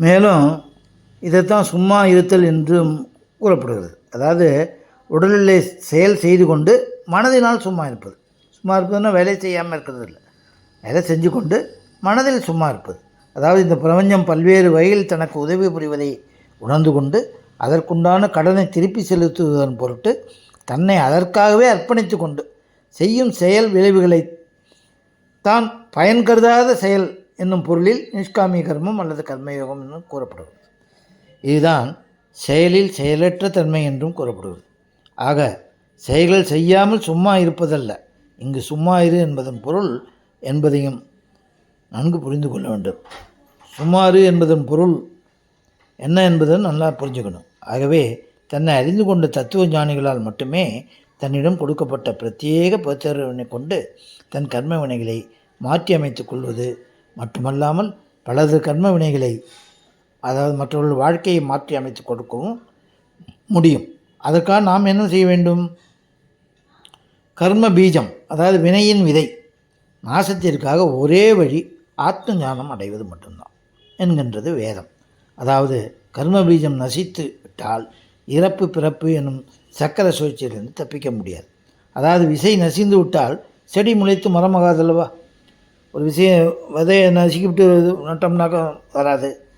மேலும் இதைத்தான் சும்மா இருத்தல் என்றும் கூறப்படுகிறது. அதாவது உடலிலே செயல் செய்து கொண்டு மனதினால் சும்மா இருப்பது. சும்மா இருப்பதுன்னா வேலை செய்யாமல் இருக்கிறது இல்லை வேலை செஞ்சு கொண்டு மனதில் சும்மா இருப்பது. அதாவது இந்த பிரபஞ்சம் பல்வேறு வகையில் தனக்கு உதவி புரிவதை உணர்ந்து கொண்டு அதற்குண்டான கடனை திருப்பி செலுத்துவதன் பொருட்டு தன்னை அதற்காகவே அர்ப்பணித்து கொண்டு செய்யும் செயல் விளைவுகளை தான் பயன் கருதாத செயல் என்னும் பொருளில் நிஷ்காமிய கர்மம் அல்லது கர்மயோகம் என்றும் கூறப்படுகிறது. இதுதான் செயலில் செயலற்ற தன்மை என்றும் கூறப்படுகிறது. ஆக செயல்கள் செய்யாமல் சும்மா இருப்பதல்ல. இங்கு சும்மா இரு என்பதன் பொருள் என்பதையும் நன்கு புரிந்து கொள்ள வேண்டும். சுமாறு என்பதன் பொருள் என்ன என்பதை நல்லா புரிஞ்சுக்கணும். ஆகவே தன்னை அறிந்து கொண்ட தத்துவ ஞானிகளால் மட்டுமே தன்னிடம் கொடுக்கப்பட்ட பிரத்யேக பச்சரிவினை கொண்டு தன் கர்ம வினைகளை மாற்றி அமைத்துக் கொள்வது மட்டுமல்லாமல் பலது கர்ம வினைகளை அதாவது மற்றவர்கள் வாழ்க்கையை மாற்றி அமைத்து கொடுக்கவும் முடியும். அதற்காக நாம் என்ன செய்ய வேண்டும்? கர்ம பீஜம் அதாவது வினையின் விதை நாசத்திற்காக ஒரே வழி ஆத்ம ஞானம் அடைவது மட்டும்தான் என்கின்றது வேதம். அதாவது கர்ம பீஜம் நசித்து விட்டால் இறப்பு பிறப்பு எனும் சக்கர சுழற்சியிலிருந்து தப்பிக்க முடியாது. அதாவது விசை நசிந்து விட்டால் செடி முளைத்து மரமாகாதல்லவா? ஒரு விஷயம் விதையை நசுக்கிவிட்டு நட்டோம்னாக்கா வராது.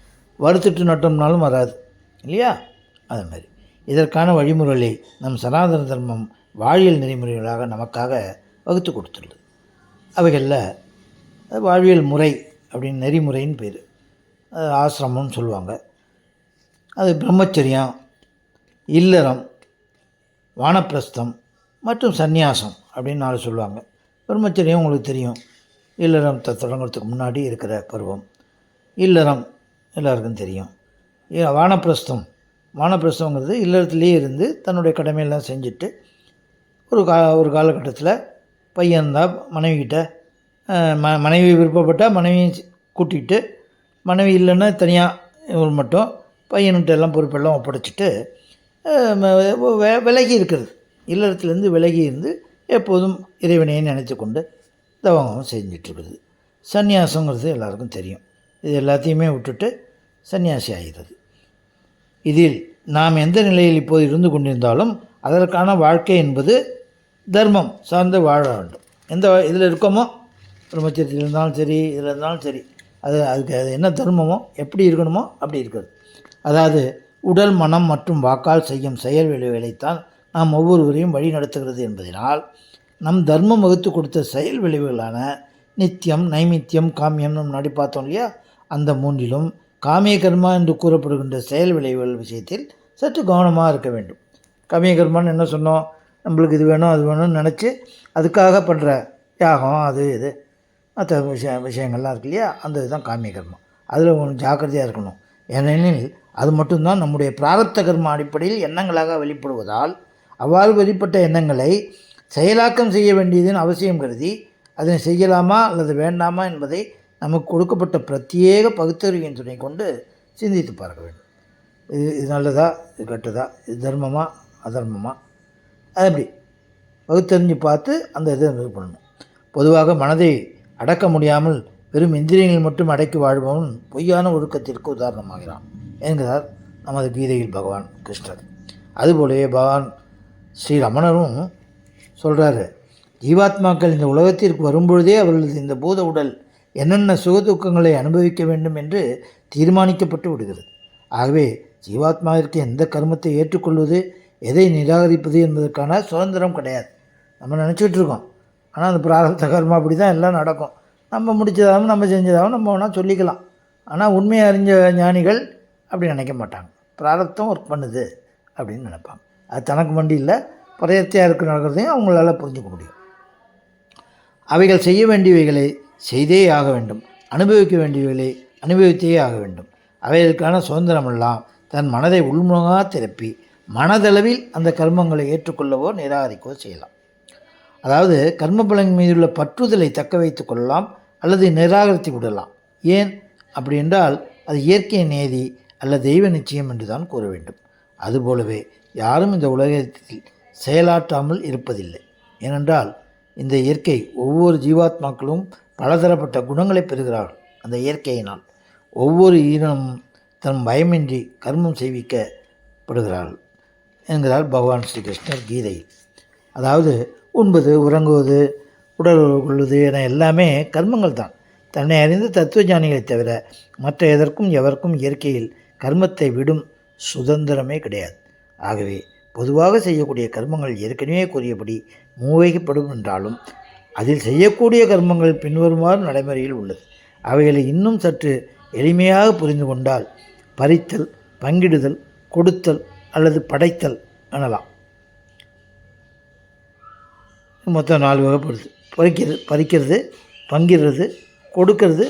வறுத்துட்டு நட்டோம்னாலும் வராது. இல்லையா? அது மாதிரி. இதற்கான வழிமுறைகளை நம் சனாதன தர்மம் வாழ்வியல் நெறிமுறைகளாக நமக்காக வகுத்து கொடுத்துள்ளது. அவைகளில் வாழ்வியல் முறை அப்படின்னு நெறிமுறைன்னு பேர். ஆசிரமம்னு சொல்லுவாங்க. அது பிரம்மச்சரியம் இல்லறம் வானப்பிரஸ்தம் மற்றும் சந்நியாசம் அப்படின்னு நாலு சொல்லுவாங்க. பிரம்மச்சரியம் உங்களுக்கு தெரியும். இல்லறம் த- தொடங்குறதுக்கு முன்னாடி இருக்கிற பருவம். இல்லறம் எல்லாருக்கும் தெரியும். வானப்பிரஸ்தம். வானப்பிரஸ்தங்கிறது இல்லறத்துலேயே இருந்து தன்னுடைய கடமையெல்லாம் செஞ்சுட்டு ஒரு கா ஒரு காலகட்டத்தில் பையன் தான் மனைவிக்கிட்ட ம மனைவி விருப்பப்பட்டால் மனைவியும் கூட்டிகிட்டு மனைவி இல்லைன்னா தனியாக இவர் மட்டும் பையன்கிட்ட எல்லாம் பொறுப்பெல்லாம் ஒப்படைச்சிட்டு விலகி இருக்கிறது. இல்லறத்துலேருந்து விலகி இருந்து எப்போதும் இறைவனையே நினச்சி கொண்டு தவங்கம் செஞ்சிட்ருக்குது. சந்நியாசங்கிறது எல்லாருக்கும் தெரியும். இது எல்லாத்தையுமே விட்டுட்டு சன்னியாசி ஆகிறது இதில் நாம் எந்த நிலையில் இப்போது இருந்து கொண்டிருந்தாலும் அதற்கான வாழ்க்கை என்பது தர்மம் சார்ந்து வாழ வேண்டும். எந்த இதில் இருக்கோமோ பிரம்மச்சரியத்தில் இருந்தாலும் சரி இதில் இருந்தாலும் சரி அது அதுக்கு அது என்ன தர்மமோ எப்படி இருக்கணுமோ அப்படி இருக்கிறது. அதாவது உடல் மனம் மற்றும் வாக்கால் செய்யும் செயல் வேலைத்தான் நாம் ஒவ்வொருவரையும் வழி நடத்துகிறது என்பதனால் நம் தர்மம் வகுத்து கொடுத்த செயல் விளைவுகளான நித்தியம் நைமித்தியம் காமியம் நம்ம முன்னாடி பார்த்தோம் இல்லையா? அந்த மூன்றிலும் காமிய கர்மா என்று கூறப்படுகின்ற செயல் விளைவுகள் விஷயத்தில் சற்று கவனமாக இருக்க வேண்டும். காமிய கர்மான்னு என்ன சொன்னோம்? நம்மளுக்கு இது வேணும் அது வேணும்னு நினச்சி அதுக்காக பண்ணுற யாகம் அது இது மற்ற விஷய விஷயங்கள்லாம் இருக்கு இல்லையா? அந்த இதுதான் காமிய கர்மம் அதில் கொஞ்சம் ஜாக்கிரதையாக இருக்கணும். ஏனெனில் அது மட்டும்தான் நம்முடைய பிராரப்த கர்ம அடிப்படையில் எண்ணங்களாக வெளிப்படுவதால் அவ்வாறு வெளிப்பட்ட எண்ணங்களை செயலாக்கம் செய்ய வேண்டியதன் அவசியம் கருதி அதனை செய்யலாமா அல்லது வேண்டாமா என்பதை நமக்கு கொடுக்கப்பட்ட பிரத்யேக பகுத்தறிவின் துணை கொண்டு சிந்தித்து பார்க்க வேண்டும். இது இது நல்லதா? இது கெட்டதா? இது தர்மமா? அதர்மமா? அது எப்படி பகுத்தறிஞ்சு பார்த்து அந்த இதை இது பண்ணணும். பொதுவாக மனதை அடக்க முடியாமல் வெறும் இந்திரியங்கள் மட்டும் அடக்கி வாழ்பவன் பொய்யான ஒழுக்கத்திற்கு உதாரணமாகிறான். என்கிறார் நமது கீதையில் பகவான் கிருஷ்ணர். அதுபோலவே பகவான் ஸ்ரீ ரமணரும் சொல்கிறாரு ஜீவாத்மாக்கள் இந்த உலகத்திற்கு வரும்பொழுதே அவர்களது இந்த பூத உடல் என்னென்ன சுகதுக்கங்களை அனுபவிக்க வேண்டும் என்று தீர்மானிக்கப்பட்டு விடுகிறது. ஆகவே ஜீவாத்மாவிற்கு எந்த கர்மத்தை ஏற்றுக்கொள்வது எதை நிராகரிப்பது என்பதற்கான சுதந்திரம் கிடையாது. நம்ம நினச்சிட்டு இருக்கோம். ஆனால் அந்த பிராரப்த கர்மா அப்படி தான் எல்லாம் நடக்கும். நம்ம முடிச்சதாகவும் நம்ம செஞ்சதாகவும் நம்ம வேணால் சொல்லிக்கலாம். ஆனால் உண்மையை அறிஞ்ச ஞானிகள் அப்படி நினைக்க மாட்டாங்க. பிராரப்தம் ஒர்க் பண்ணுது அப்படின்னு நினைப்பாங்க. அது தனக்கு வண்டி இல்லை பரையத்தையாக இருக்க நடக்கிறதையும் அவங்களால புரிஞ்சுக்க முடியும். அவைகள் செய்ய வேண்டியவைகளை செய்தே ஆக வேண்டும். அனுபவிக்க வேண்டியவைகளை அனுபவித்தே ஆக வேண்டும். அவைகளுக்கான சுதந்திரமெல்லாம் தன் மனதை உள்முகமாக திரப்பி மனதளவில் அந்த கர்மங்களை ஏற்றுக்கொள்ளவோ நிராகரிக்கவோ செய்யலாம். அதாவது கர்ம பலன் மீதுள்ள பற்றுதலை தக்க வைத்து கொள்ளலாம் அல்லது நிராகரித்து விடலாம். ஏன்? அப்படி என்றால் அது இயற்கை நேதி அல்ல தெய்வ நிச்சயம் என்று தான் கூற வேண்டும். அதுபோலவே யாரும் இந்த உலகத்தில் செயலாற்றாமல் இருப்பதில்லை. ஏனென்றால் இந்த இயற்கை ஒவ்வொரு ஜீவாத்மாக்களும் பலதரப்பட்ட குணங்களை பெறுகிறார்கள் அந்த இயற்கையினால். ஒவ்வொரு ஈனம் தன் பயமின்றி கர்மம் செய்விக்கப்படுகிறார்கள் என்கிறார் பகவான் ஸ்ரீகிருஷ்ணர் கீதையில். அதாவது உண்பது உறங்குவது உடல் கொள்வது என எல்லாமே கர்மங்கள் தான். தன்னை அறிந்த தத்துவஞானிகளைத் தவிர மற்ற எதற்கும் எவருக்கும் இயற்கையில் கர்மத்தை விடும் சுதந்திரமே கிடையாது. ஆகவே பொதுவாக செய்யக்கூடிய கர்மங்கள் ஏற்கனவே கூறியபடி மூவைக்கப்படும் என்றாலும் அதில் செய்யக்கூடிய கர்மங்கள் பின்வருமாறு நடைமுறையில் உள்ளது. அவைகளை இன்னும் சற்று எளிமையாக புரிந்து கொண்டால் பறித்தல் பங்கிடுதல் கொடுத்தல் அல்லது படைத்தல் எனலாம். மொத்தம் நாலு வகைப்படுது. பறிக்கிறது பறிக்கிறது பங்கிடுறது கொடுக்கறது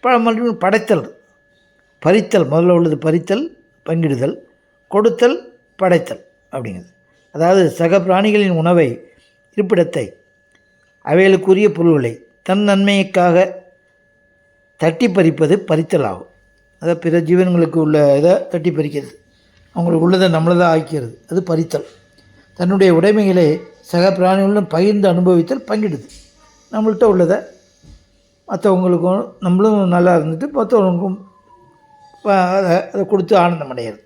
ப மறுபடியும் படைத்தல். பறித்தல் முதல்ல உள்ளது பறித்தல் பங்கிடுதல் கொடுத்தல் படைத்தல் அப்படிங்கிறது அதாவது சக பிராணிகளின் உணவை இருப்பிடத்தை அவைகளுக்குரிய பொருள்களை தன் நன்மைக்காக தட்டி பறிப்பது பறித்தல் ஆகும் அதை பிற ஜீவன்களுக்கு உள்ள இதை தட்டி பறிக்கிறது. அவங்களுக்கு உள்ளதை நம்மளதாக ஆக்கிறது அது பறித்தல். தன்னுடைய உடைமைகளை சக பிராணிகளும் பகிர்ந்து அனுபவித்தல் பங்கிடுது. நம்மள்கிட்ட உள்ளதை மற்றவங்களுக்கும் நம்மளும் நல்லா இருந்துட்டு மற்றவங்களுக்கும் அதை அதை கொடுத்து ஆனந்தம் அடையிறது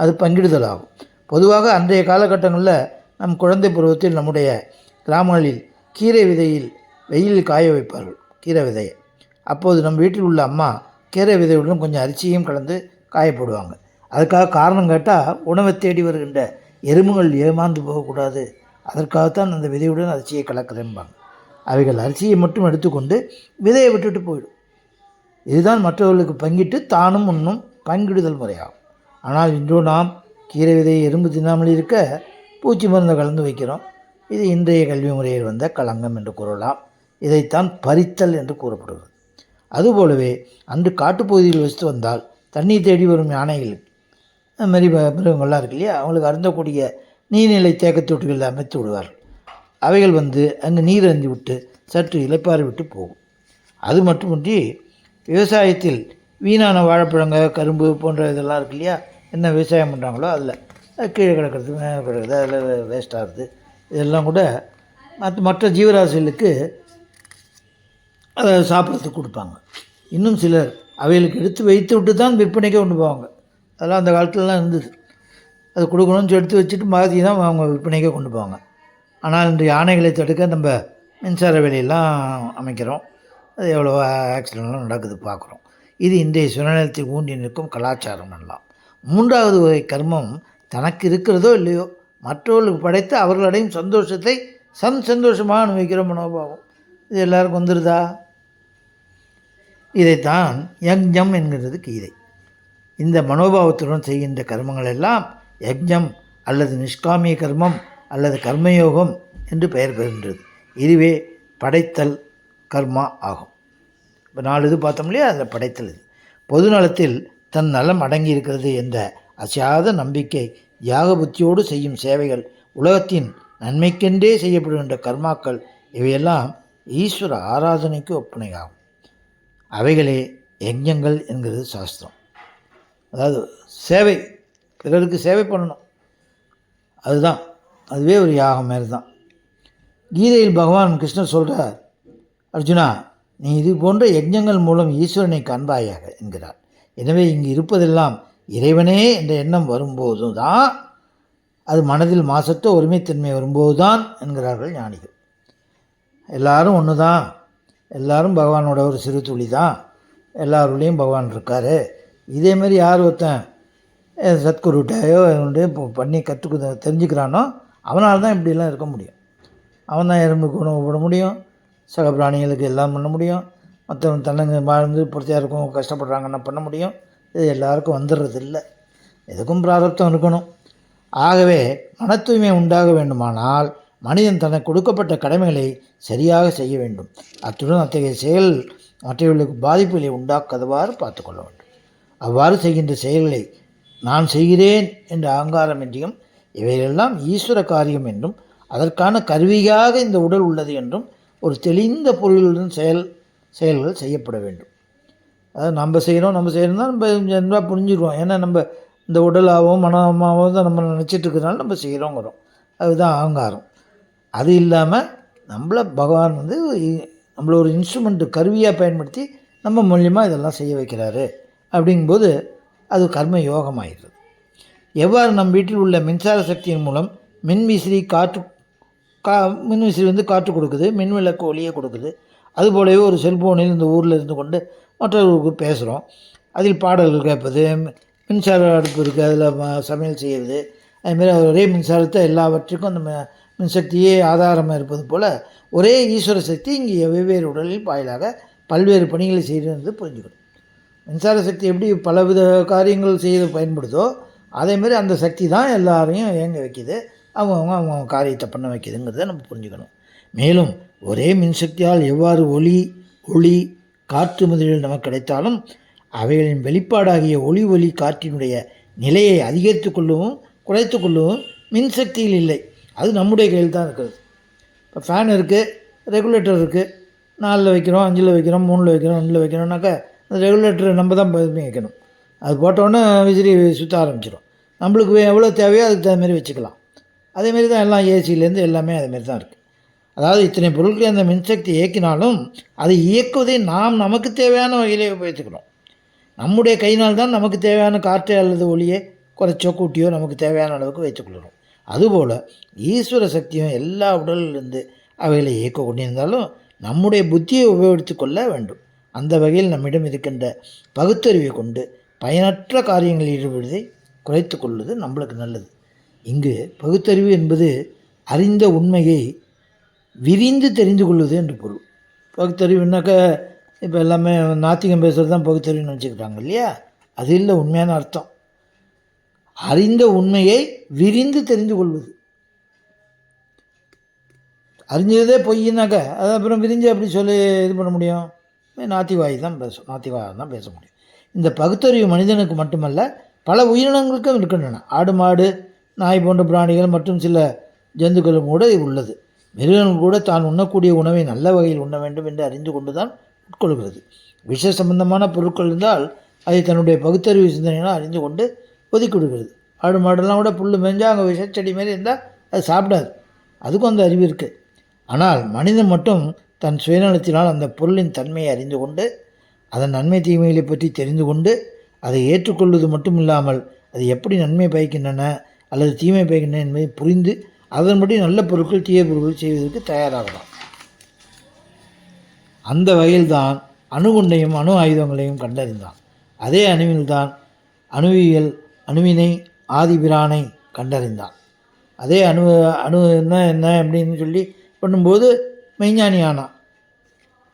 அது பங்கிடுதல் ஆகும் பொதுவாக அன்றைய காலகட்டங்களில் நம் குழந்தை பருவத்தில் நம்முடைய கிராமங்களில் கீரை விதையில் வெயிலில் காய வைப்பார்கள் கீரை விதையை. அப்போது நம் வீட்டில் உள்ள அம்மா கீரை விதையுடன் கொஞ்சம் அரிசியும் கலந்து காயப்படுவாங்க. அதுக்காக காரணம் கேட்டால் உணவை தேடி வருகின்ற எறும்புகள் ஏமாந்து போகக்கூடாது. அதற்காகத்தான் அந்த விதையுடன் அரிசியை கலக்கிறேன்பாங்க. அவைகள் அரிசியை மட்டும் எடுத்துக்கொண்டு விதையை விட்டுட்டு போயிடும். இதுதான் மற்றவர்களுக்கு பங்கிட்டு தானும் உண்ணும் பங்கிடுதல் முறையாகும். ஆனால் இன்றோ நாம் கீரை விதையை எறும்பு தின்னாமல் இருக்க பூச்சி மருந்தை கலந்து வைக்கிறோம். இது இன்றைய கல்வி முறையில் வந்த களங்கம் என்று கூறலாம். இதைத்தான் பறித்தல் என்று கூறப்படுகிறது. அதுபோலவே அன்று காட்டுப்பகுதியில் வசித்து வந்தால் தண்ணீர் தேடி வரும் யானைகள் மாரி மாதிரி மிருகங்கள்லாம் இருக்கு இல்லையா? அவங்களுக்கு அருந்தக்கூடிய நீர்நிலை தேக்கத்தொட்டிகளில் அமைத்து விடுவார்கள். அவைகள் வந்து அங்கு நீர் அருந்தி விட்டு சற்று இளைப்பாறு விட்டு போகும். அது மட்டுமின்றி விவசாயத்தில் வீணான வாழைப்பழங்க கரும்பு போன்ற இதெல்லாம் இருக்கு இல்லையா? என்ன விவசாயம் பண்ணுறாங்களோ அதில். கீழே கிடக்கிறது மேலே கிடக்கிறது அதில் வேஸ்ட் ஆகுது. இதெல்லாம் கூட மற்ற மற்ற ஜீவராசிகளுக்கு அதை சாப்பிட்றதுக்கு கொடுப்பாங்க. இன்னும் சிலர் அவைகளுக்கு எடுத்து வைத்து விட்டு தான் விற்பனைக்கே கொண்டு போவாங்க. அதெல்லாம் அந்த காலத்துலலாம் இருந்தது. அது கொடுக்கணும்னு சொல்லி எடுத்து வச்சுட்டு மாற்றி தான் அவங்க விற்பனைக்கே கொண்டு போவாங்க. ஆனால் இன்று யானைகளை தடுக்க நம்ம மின்சார வேலையெல்லாம் அமைக்கிறோம். அது எவ்வளோ ஆக்சிடென்ட்லாம் நடக்குது பார்க்குறோம். இது இன்றைய சுயநலத்தில் ஊன்றி நிற்கும் கலாச்சாரம் எல்லாம். மூன்றாவது வகை கர்மம் தனக்கு இருக்கிறதோ இல்லையோ மற்றவர்களுக்கு படைத்து அவர்களடையும் சந்தோஷத்தை சன் சந்தோஷமாக அனுபவிக்கிற மனோபாவம் இது எல்லாருக்கும் வந்துடுதா இதைத்தான் யக்ஞம் என்கிறது கீதை. இந்த மனோபாவத்துடன் செய்கின்ற கர்மங்கள் எல்லாம் யக்ஞம் அல்லது நிஷ்காமிய கர்மம் அல்லது கர்மயோகம் என்று பெயர் பெறுகின்றது. இதுவே படைத்தல் கர்மா ஆகும். இப்போ நாலு இது பார்த்தோம் இல்லையா? அதில் படைத்தல் இது. பொது நலத்தில் தன் நலம் அடங்கி இருக்கிறது என்ற அசையாத நம்பிக்கை யாக புத்தியோடு செய்யும் சேவைகள் உலகத்தின் நன்மைக்கென்றே செய்யப்படுகின்ற கர்மாக்கள் இவையெல்லாம் ஈஸ்வர ஆராதனைக்கு ஒப்பனையாகும். அவைகளே யஜ்ஞங்கள் என்கிறது சாஸ்திரம். அதாவது சேவை பிறருக்கு சேவை பண்ணணும். அதுதான். அதுவே ஒரு யாகம் மாதிரி தான். கீதையில் பகவான் கிருஷ்ணர் சொல்கிறார் அர்ஜுனா நீ இது போன்ற யஜ்ஞங்கள் மூலம் ஈஸ்வரனை காண்பாயாக என்கிறார். எனவே இங்கு இருப்பதெல்லாம் இறைவனே என்ற எண்ணம் வரும்போது தான் அது மனதில் மாசற்ற ஒருமைத்தன்மை வரும்போது தான் என்கிறார்கள் ஞானிகள். எல்லாரும் ஒன்று தான் எல்லாரும் பகவானோட ஒரு சிறு துளி தான் எல்லாருலேயும் பகவான் இருக்கார். இதேமாரி யார் ஒருத்தன் சத்குருட்டையோ என்னுடைய பண்ணி கற்றுக்க தெரிஞ்சுக்கிறானோ அவனால் தான் இப்படிலாம் இருக்க முடியும். அவன் தான் எறும்புக்கு உணவு போட முடியும். சக பிராணிகளுக்கு எல்லாம் பண்ண முடியும். மற்றவங்க தன்னங்க வாழ்ந்து பொறுத்தையாக இருக்கும் கஷ்டப்படுறாங்கன்னா பண்ண முடியும்? இது எல்லாருக்கும் வந்துடுறது இல்லை எதுக்கும் பிராரப்தம் இருக்கணும். ஆகவே மன தூய்மை உண்டாக வேண்டுமானால் மனிதன் தனக்கு கொடுக்கப்பட்ட கடமைகளை சரியாக செய்ய வேண்டும். அத்துடன் அத்தகைய செயல் மற்றவர்களுக்கு பாதிப்புகளை உண்டாக்காதவாறு பார்த்துக்கொள்ள வேண்டும். அவ்வாறு செய்கின்ற செயல்களை நான் செய்கிறேன் என்ற அகங்காரமின்றியும் இவையெல்லாம் ஈஸ்வர காரியம் என்றும் அதற்கான கருவியாக இந்த உடல் உள்ளது என்றும் ஒரு தெளிந்த பொருளுடன் செயல் செயல்கள் செய்யப்பட வேண்டும். அதாவது நம்ம செய்கிறோம் நம்ம செய்கிறோம்னா நம்ம ஜென்ரலாக புரிஞ்சுக்குவோம். ஏன்னா நம்ம இந்த உடலாகவும் மனமாகவும் தான் நம்ம நினச்சிட்டு நம்ம செய்கிறோங்கிறோம் அதுதான் அகங்காரம். அது இல்லாமல் நம்மளை பகவான் வந்து நம்மளை நம்மள ஒரு இன்ஸ்ட்ருமெண்ட்டு கருவியாக பயன்படுத்தி நம்ம மூலியமாக இதெல்லாம் செய்ய வைக்கிறாரு. அப்படிங்கும்போது அது கர்ம யோகமாகிறது எவ்வாறு நம் வீட்டில் உள்ள மின்சார சக்தியின் மூலம் மின்விசிறி காற்று கா மின்விசிறி வந்து காற்று கொடுக்குது மின் விளக்கு ஒளியை கொடுக்குது. அதுபோலவே ஒரு செல்ஃபோனில் இந்த ஊரில் இருந்து கொண்டு மற்றவர்களுக்கு பேசுகிறோம் அதில் பாடல்கள் கேட்பது மின்சார அடுப்பு இருக்குது அதில் சமையல் செய்கிறது அதுமாரி ஒரே மின்சாரத்தை எல்லாவற்றுக்கும் அந்த மின்சக்தியே ஆதாரமாக இருப்பது போல் ஒரே ஈஸ்வர சக்தி இங்கே வெவ்வேறு உடலில் வாயிலாக பல்வேறு பணிகளை செய்கிறது புரிஞ்சுக்கணும். மின்சார சக்தி எப்படி பலவித காரியங்கள் செய்ய பயன்படுதோ அதேமாரி அந்த சக்தி தான் எல்லாரையும் இயங்க வைக்கிது. அவங்கவுங்க அவங்கவுங்க காரியத்தை பண்ண வைக்கிதுங்கிறத நம்ம புரிஞ்சுக்கணும். மேலும் ஒரே மின்சக்தியால் எவ்வாறு ஒளி ஒளி காற்று முதலில் நமக்கு கிடைத்தாலும் அவைகளின் வெளிப்பாடாகிய ஒளி ஒளி காற்றினுடைய நிலையை அதிகரித்து கொள்ளவும் குறைத்து கொள்ளவும் மின்சக்தியில் இல்லை. அது நம்முடைய கையில் தான் இருக்கிறது. இப்போ ஃபேன் இருக்குது ரெகுலேட்டர் இருக்குது நாலில் வைக்கிறோம் அஞ்சில் வைக்கிறோம் மூணில் வைக்கிறோம் ரெண்டில் வைக்கிறோம்னாக்கா அந்த ரெகுலேட்டரை நம்ம தான் வைக்கணும் அது போட்டோன்னே விசிறி சுற்ற ஆரம்பிச்சிடும் நம்மளுக்கு எவ்வளோ தேவையோ அதுக்கு தகுந்த மாதிரி வச்சுக்கலாம். அதேமாரி தான் எல்லாம் ஏசியிலேருந்து எல்லாமே அதேமாரி தான் இருக்குது அதாவது இத்தனை பொருட்களை அந்த மின்சக்தி இயக்கினாலும் அதை இயக்குவதை நாம் நமக்கு தேவையான வகையிலே உபயோகித்துக்கணும் நம்முடைய கையினால் தான் நமக்கு தேவையான காற்று அல்லது ஒளியை குறைச்சோ கூட்டியோ நமக்கு தேவையான அளவுக்கு வைத்துக்கொள்ளணும் அதுபோல் ஈஸ்வர சக்தியும் எல்லா உடலிலிருந்து அவைகளை இயக்க கொண்டிருந்தாலும் நம்முடைய புத்தியை உபயோகித்து கொள்ள வேண்டும். அந்த வகையில் நம்மிடம் இருக்கின்ற பகுத்தறிவை கொண்டு பயனற்ற காரியங்களில் ஈடுபடுவதை குறைத்து கொள்வது நம்மளுக்கு நல்லது. இங்கு பகுத்தறிவு என்பது அறிந்த உண்மையை விரிந்து தெரிந்து கொள்வது என்று பொருள். பகுத்தறிவுனாக்க இப்போ எல்லாமே நாத்திகம் பேசுகிறது தான் பகுத்தறிவுன்னு வச்சுக்கிட்டாங்க இல்லையா? அது இல்லை உண்மையான அர்த்தம். அறிந்த உண்மையை விரிந்து தெரிந்து கொள்வது. அறிஞ்சதே பொய்னாக்க அது அப்புறம் விரிஞ்சு அப்படி சொல்லி இது பண்ண முடியும்? நாத்திவாயி தான் பேசும் நாத்திவாய் தான் பேச முடியும். இந்த பகுத்தறிவு மனிதனுக்கு மட்டுமல்ல பல உயிரினங்களுக்கும் இருக்கின்றன. ஆடு மாடு நாய் போன்ற பிராணிகள் மற்றும் சில ஜந்துக்களும் கூட உள்ளது. மிருகங்கள் கூட தான் உண்ணக்கூடிய உணவை நல்ல வகையில் உண்ண வேண்டும் என்று அறிந்து கொண்டு தான் உட்கொள்கிறது. விஷ சம்பந்தமான பொருட்கள் இருந்தால் அதை தன்னுடைய பகுத்தறிவு சிந்தனையினால் அறிந்து கொண்டு ஒதுக்கி விடுகிறது ஆடு மாடெல்லாம் கூட புல் மேஞ்சால் அங்கே விஷச்செடி மாரி இருந்தால் அது சாப்பிடாது. அதுக்கும் அந்த அறிவு இருக்குது ஆனால் மனிதன் மட்டும் தன் சுயநலத்தினால் அந்த பொருளின் தன்மையை அறிந்து கொண்டு அதன் நன்மை தீமைகளை பற்றி தெரிந்து கொண்டு அதை ஏற்றுக்கொள்வது மட்டும் இல்லாமல் அது எப்படி நன்மை பயக்கின்றன அல்லது தீமை பயக்கின்றன என்பதை புரிந்து அதன்படி நல்ல பொருட்கள் தீய பொருட்கள் செய்வதற்கு தயாராகலாம். அந்த வகையில்தான் அணுகுண்டையும் அணு ஆயுதங்களையும் கண்டறிந்தான். அதே அணுவில்தான் அணுவியல் அணுவினை ஆதிபிரானை கண்டறிந்தான். அதே அணு அணு என்ன என்ன அப்படின்னு சொல்லி பண்ணும்போது மெய்ஞானி ஆனான்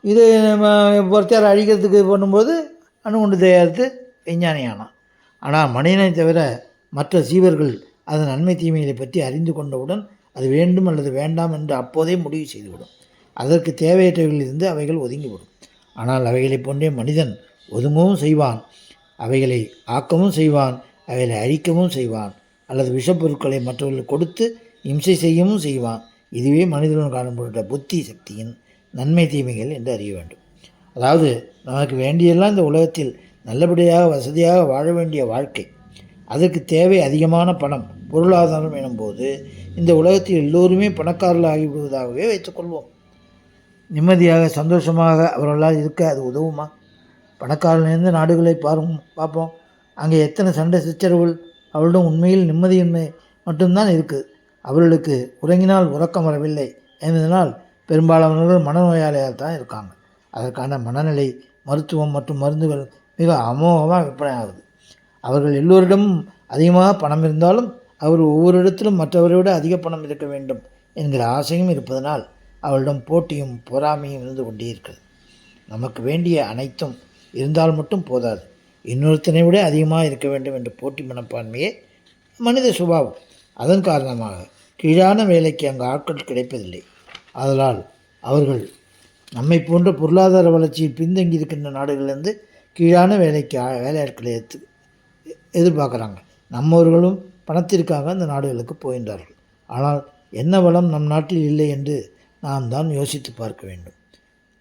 இது நம்ம ஒருத்தர் அழிக்கிறதுக்கு பண்ணும்போது அணுகுண்டு தயாரித்து விஞ்ஞானி ஆனால் மனிதனை தவிர மற்ற சீவர்கள் அதன் நன்மை தீமைகளை பற்றி அறிந்து கொண்டவுடன் அது வேண்டும் அல்லது வேண்டாம் என்று அப்போதே முடிவு செய்துவிடும். அதற்கு தேவையற்றவைகளிலிருந்து அவைகள் ஒதுங்கிவிடும். ஆனால் அவைகளைப் போன்றே மனிதன் ஒதுங்கவும் செய்வான். அவைகளை ஆக்கவும் செய்வான். அவைகளை அழிக்கவும் செய்வான். அல்லது விஷப்பொருட்களை மற்றவர்களுக்கு கொடுத்து இம்சை செய்யவும் செய்வான். இதுவே மனிதனுடன் காணப்பட்ட புத்தி சக்தியின் நன்மை தீமைகள் என்று அறிய வேண்டும். அதாவது நமக்கு வேண்டியெல்லாம் இந்த உலகத்தில் நல்லபடியாக வசதியாக வாழ வேண்டிய வாழ்க்கை. அதற்கு தேவை அதிகமான பணம். பொருளாதாரம் எனும்போது இந்த உலகத்தில் எல்லோருமே பணக்காரர்கள் ஆகிவிடுவதாகவே வைத்துக்கொள்வோம் நிம்மதியாக சந்தோஷமாக அவர்களால் இருக்க அது உதவுமா? பணக்காரனிலிருந்து நாடுகளை பாருங்க பார்ப்போம். அங்கே எத்தனை சண்டை சச்சரவுகள்? அவளிடம் உண்மையில் நிம்மதியின்மை மட்டும்தான் இருக்குது அவர்களுக்கு உறங்கினால் உறக்கம் வரவில்லை என்பதனால் பெரும்பாலானவர்கள் மனநோயாளியாக தான் இருக்காங்க. அதற்கான மனநிலை மருத்துவம் மற்றும் மருந்துகள் மிக அமோகமாக விற்பனை ஆகுது அவர்கள் எல்லோரிடமும் அதிகமாக பணம் இருந்தாலும் அவர் ஒவ்வொரு இடத்திலும் மற்றவரை விட அதிக பணம் இருக்க வேண்டும் என்கிற ஆசையும் இருப்பதனால் அவளிடம் போட்டியும் பொறாமையும் இருந்து கொண்டே இருக்கிறது நமக்கு வேண்டிய அனைத்தும் இருந்தால் மட்டும் போதாது. இன்னொருத்தனை விட அதிகமாக இருக்க வேண்டும் என்ற போட்டி மனப்பான்மையே மனித சுபாவம். அதன் காரணமாக கீழான வேலைக்கு அங்கு ஆட்கள் கிடைப்பதில்லை. அதனால் அவர்கள் நம்மை போன்ற பொருளாதார வளர்ச்சியில் பின்தங்கி இருக்கின்ற நாடுகளிலிருந்து கீழான வேலைக்கு ஆ- வேலையாட்களை எடுத்து எதிர்பார்க்குறாங்க. நம்மவர்களும் பணத்திற்காக அந்த நாடுகளுக்கு போகின்றார்கள். ஆனால் என்ன வளம் நம் நாட்டில் இல்லை என்று நாம் தான் யோசித்து பார்க்க வேண்டும்.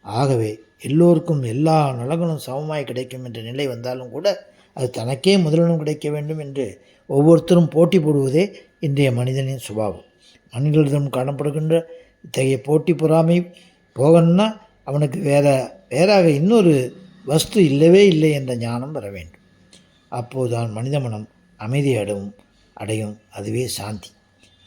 ஆகவே எல்லோருக்கும் எல்லா நலங்களும் சமமாய் கிடைக்கும் என்ற நிலை வந்தாலும் கூட அது தனக்கே முதலிடம் கிடைக்க வேண்டும் என்று ஒவ்வொருத்தரும் போட்டி போடுவதே இன்றைய மனிதனின் சுபாவம். மனிதர்களிடம் காணப்படுகின்ற இத்தகைய போட்டி பொறாமை போகணும்னா அவனுக்கு வேற வேறாக இன்னொரு வஸ்து இல்லவே இல்லை என்ற ஞானம் வர வேண்டும். அப்போதுதான் மனித மனம் அமைதி அடையும். அடையும் அதுவே சாந்தி.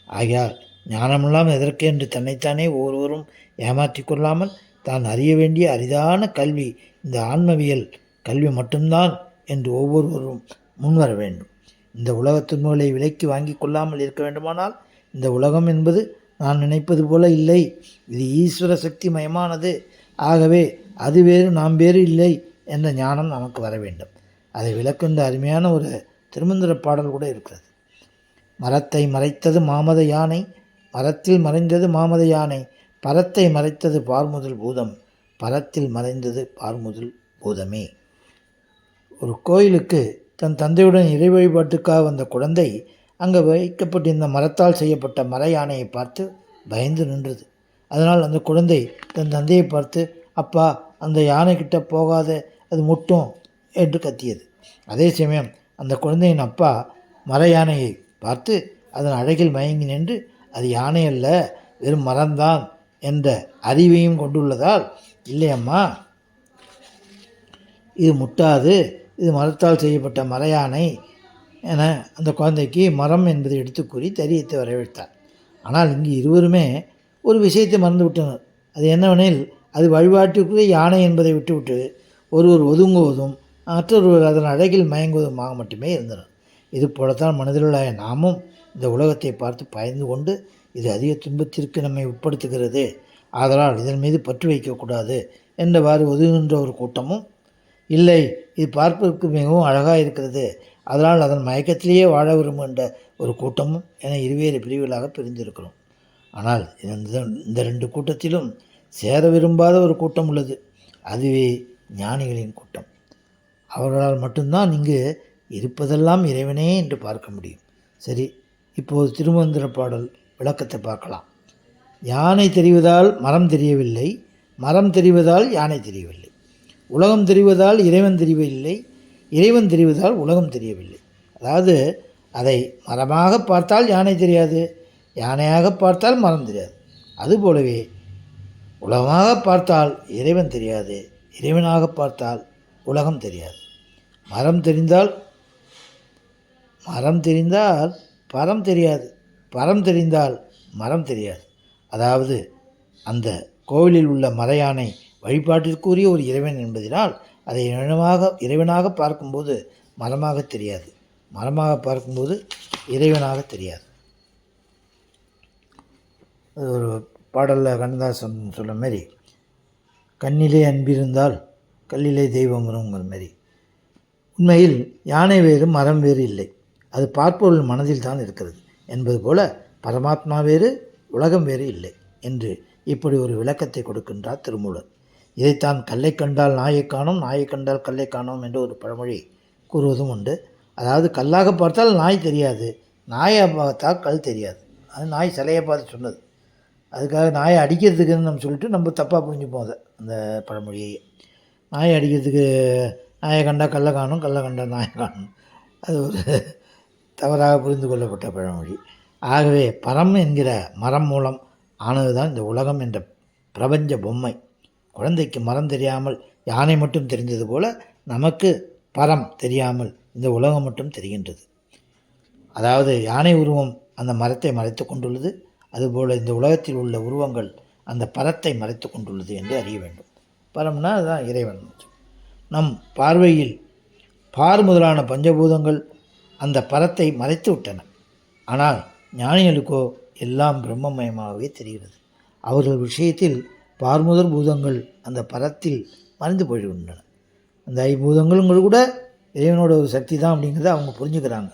ஆகையால் ஞானமெல்லாம் எதற்கு என்று தன்னைத்தானே ஒவ்வொருவரும் ஏமாற்றிக் கொள்ளாமல் தான் அறிய வேண்டிய அரிதான கல்வி இந்த ஆன்மவியல் கல்வி மட்டும்தான் என்று ஒவ்வொருவரும் முன்வர வேண்டும். இந்த உலகத்தின் நூலை விலைக்கு வாங்கி கொள்ளாமல் இருக்க வேண்டுமானால் இந்த உலகம் என்பது நான் நினைப்பது போல இல்லை. இது ஈஸ்வர சக்தி மயமானது ஆகவே அது வேறு நாம் வேறு இல்லை என்ற ஞானம் நமக்கு வர வேண்டும். அதை விளக்குகின்ற அருமையான ஒரு திருமந்திர பாடல் கூட இருக்கிறது. மரத்தை மறைத்தது மாமத யானை மரத்தில் மறைந்தது மாமத யானை பரத்தை மறைத்தது பார்முதல் பூதம் பரத்தில் மறைந்தது பார்முதல் பூதமே. ஒரு கோயிலுக்கு தன் தந்தையுடன் இறை வழிபாட்டுக்காக வந்த குழந்தை அங்கே வைக்கப்பட்டிருந்த மரத்தால் செய்யப்பட்ட மர யானையை பார்த்து பயந்து நின்றது. அதனால் அந்த குழந்தை தன் தந்தையை பார்த்து அப்பா அந்த யானைக்கிட்ட போகாத அது முட்டும் என்று கத்தியது. அதே சமயம் அந்த குழந்தையின் அப்பா மர யானையை பார்த்து அதன் அழகில் மயங்கி நின்று அது யானை அல்ல வெறும் மரம்தான் என்ற அறிவையும் கொண்டுள்ளதால் இல்லையம்மா இது முட்டாது இது மரத்தால் செய்யப்பட்ட மர யானை என அந்த குழந்தைக்கு மரம் என்பதை எடுத்து கூறி தரியத்தை வரவேற்றார். ஆனால் இங்கு இருவருமே ஒரு விஷயத்தை மறந்து விட்டனர் அது என்னவெனில் அது வழிபாட்டுக்குரிய யானை என்பதை விட்டுவிட்டு ஒருவர் ஒதுங்குவதும் மற்றொருவர் அதன் அழகில் மயங்குவதுமாக மட்டுமே இருந்தனர் இது போலத்தான் மனதிலுள்ள நாமும் இந்த உலகத்தை பார்த்து பயந்து கொண்டு இது அதிக துன்பத்திற்கு நம்மை உட்படுத்துகிறது. ஆதலால் இதன் மீது பற்று வைக்கக்கூடாது என்றவாறு ஒதுங்குகின்ற ஒரு கூட்டமும் இல்லை. இது பார்ப்பதற்கு மிகவும் அழகாக இருக்கிறது. அதனால் அதன் மயக்கத்திலேயே வாழ விரும்புகின்ற ஒரு கூட்டமும் என இருவேறு பிரிவுகளாக பிரிந்திருக்கிறோம். ஆனால் இந்த இந்த ரெண்டு கூட்டத்திலும் சேர விரும்பாத ஒரு கூட்டம் உள்ளது. அதுவே ஞானிகளின் கூட்டம். அவர்களால் மட்டும்தான் இங்கு இருப்பதெல்லாம் இறைவனே என்று பார்க்க முடியும். சரி இப்போது திருமந்திர பாடல் விளக்கத்தை பார்க்கலாம். யானை தெரிவதால் மரம் தெரியவில்லை மரம் தெரிவதால் யானை தெரியவில்லை. உலகம் தெரிவதால் இறைவன் தெரியவில்லை இறைவன் தெரிவதால் உலகம் தெரியவில்லை. அதாவது அதை மரமாக பார்த்தால் யானை தெரியாது யானையாக பார்த்தால் மரம் தெரியாது. அதுபோலவே உலகமாக பார்த்தால் இறைவன் தெரியாது இறைவனாக பார்த்தால் உலகம் தெரியாது. மரம் தெரிந்தால் மரம் தெரிந்தால் பரம் தெரியாது. பரம் தெரிந்தால் மரம் தெரியாது. அதாவது அந்த கோவிலில் உள்ள மறையானை வழிபாட்டிற்குரிய ஒரு இறைவன் என்பதினால் அதை இனமாக இறைவனாக பார்க்கும்போது மரமாக தெரியாது. மரமாக பார்க்கும்போது இறைவனாக தெரியாது. அது ஒரு பாடலில் கண்ணதாசன் சொன்ன மாரி கண்ணிலே அன்பிருந்தால் கல்லிலே தெய்வம்ங்கிற மாதிரி உண்மையில் யானை வேறு மரம் வேறு இல்லை. அது பார்ப்பவர்கள் மனதில் தான் இருக்கிறது. என்பது போல பரமாத்மா வேறு உலகம் வேறு இல்லை என்று இப்படி ஒரு விளக்கத்தை கொடுக்கின்றார் திருமூலர். இதைத்தான் கல்லை கண்டால் நாயை காணும் நாயை கண்டால் கல்லை காணோம் என்று ஒரு பழமொழி கூறுவதும் உண்டு. அதாவது கல்லாக பார்த்தால் நாய் தெரியாது நாயை பார்த்தால் கல் தெரியாது. அது நாய் சிலையை பார்த்து சொன்னது. அதுக்காக நாயை அடிக்கிறதுக்குன்னு நம்ம சொல்லிட்டு நம்ம தப்பாக புரிஞ்சுப்போம் அதை அந்த பழமொழியை. நாய் அடிக்கிறதுக்கு நாயை கண்டா கல்லை காணும் கல்லை கண்டா நாயை காணும். அது ஒரு தவறாக புரிந்து கொள்ளப்பட்ட பழமொழி. ஆகவே பரம் என்கிற மரம் மூலம் ஆனதுதான் இந்த உலகம் என்ற பிரபஞ்ச பொம்மை. குழந்தைக்கு மரம் தெரியாமல் யானை மட்டும் தெரிந்தது போல நமக்கு பரம் தெரியாமல் இந்த உலகம் மட்டும் தெரிகின்றது. அதாவது யானை உருவம் அந்த மரத்தை மறைத்து கொண்டுள்ளது. அதுபோல் இந்த உலகத்தில் உள்ள உருவங்கள் அந்த பரத்தை மறைத்து கொண்டுள்ளது என்று அறிய வேண்டும். பரம்னா அதுதான் இறைவன். நம் பார்வையில் பார் முதலான பஞ்சபூதங்கள் அந்த பரத்தை மறைத்து விட்டன. ஆனால் ஞானிகளுக்கோ எல்லாம் பிரம்மமயமாகவே தெரிகிறது. அவர்கள் விஷயத்தில் பார்முதல் பூதங்கள் அந்த பரத்தில் மறைந்து போய்விடுகின்றன அந்த ஐம்பூதங்களும் கூட இறைவனோட ஒரு சக்தி தான் அப்படிங்கிறத அவங்க புரிஞ்சுக்கிறாங்க.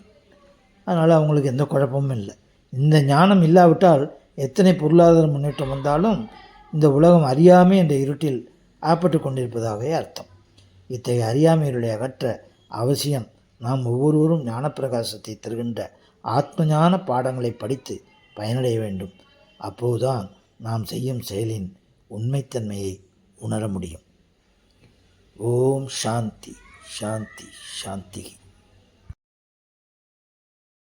அதனால் அவங்களுக்கு எந்த குழப்பமும் இல்லை. இந்த ஞானம் இல்லாவிட்டால் எத்தனை பொருளாதார முன்னேற்றம் வந்தாலும் இந்த உலகம் அறியாமை என்ற இருட்டில் ஆப்பட்டு கொண்டிருப்பதாகவே அர்த்தம். இத்தகைய அறியாமையுடைய அகற்ற அவசியம் நாம் ஒவ்வொருவரும் ஞானப்பிரகாசத்தை தருகின்ற ஆத்ம ஞான பாடங்களை படித்து பயனடைய வேண்டும். அப்போதுதான் நாம் செய்யும் செயலின் உண்மைத்தன்மையை உணர முடியும். ஓம் சாந்தி சாந்தி சாந்தி